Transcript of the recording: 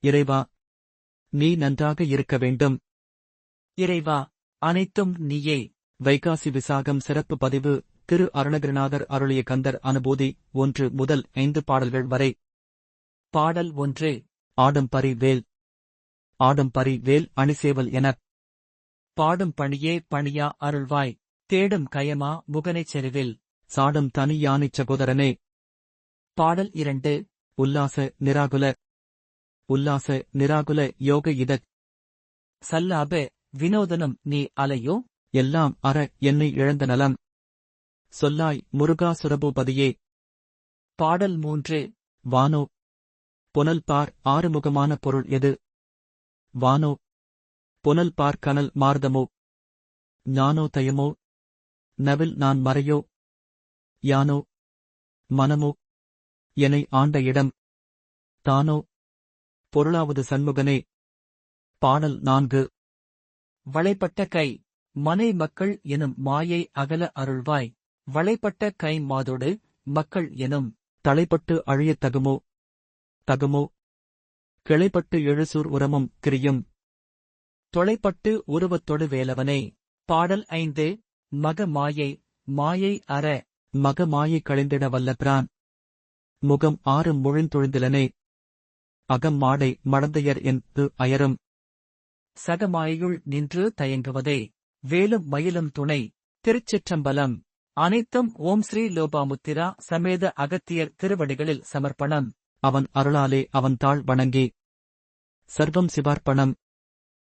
இறைவா நீ நன்றாக இருக்க வேண்டும். இறைவா அனைத்தும் நீயே. வைகாசி விசாகம் சிறப்பு பதிவு திரு அருணகிரிநாதர் அருளிய கந்தர் அனுபூதி ஒன்று முதல் ஐந்து பாடல்கள் வரை. பாடல் ஒன்று ஆடும் பரி வேல். ஆடும் பரி வேல் அணிசேவல் என. பாடும் பணியே பணியா அருள்வாய். தேடும் கயமா முகனைச் செருவில். சாடும் தனி யானை சகோதரனே. பாடல் இரண்டு உல்லாச நிராகுல. உல்லாச நிராகுல யோக இத சல்லாப வினோதனம் நீ அலையோ? எல்லாம் அற என்னை இழந்த நலம். சொல்லாய் முருகா சுரபூபதியே பாடல் மூன்று வானோ. புனல் பார் ஆறுமுகமான பொருள் எது? வானோ. புனல் பார் கனல் மார்தமோ? ஞானோ தயமோ? நவில் நான் மறையோ? யானோ? மனமோ? என்னை ஆண்ட இடம்? தானோ? பொருளாவது சண்முகனே. பாடல் நான்கு. வளைப்பட்ட கை. மனை மக்கள் எனும் மாயை அகல அருள்வாய். வளைப்பட்ட கை மாதோடு மக்கள் எனும். தலைப்பட்டு அழியத் தகுமோ? தகுமோ? கிளைப்பட்டு எழுசூர் உரமும் கிரியும். தொலைப்பட்டு உருவத்தொடு வேலவனே. பாடல் ஐந்து. மக மாயை. மாயை அற. மக மாயை கழிந்திட வல்ல பிரான் முகம் ஆறு முழிந்தொழிந்திலனே. அகம் மாடை மடந்தையர் என்று அயரும். சகமாயுள் நின்று தயங்குவதே. வேலும் மயிலும் துணை. திருச்சிற்றம்பலம். அனைத்தும் ஓம் ஸ்ரீ லோபாமுத்திரா சமேத அகத்தியர் திருவடிகளில் சமர்ப்பணம். அவன் அருளாலே அவன் தாழ் வணங்கி. சர்வம் சிவார்ப்பணம்.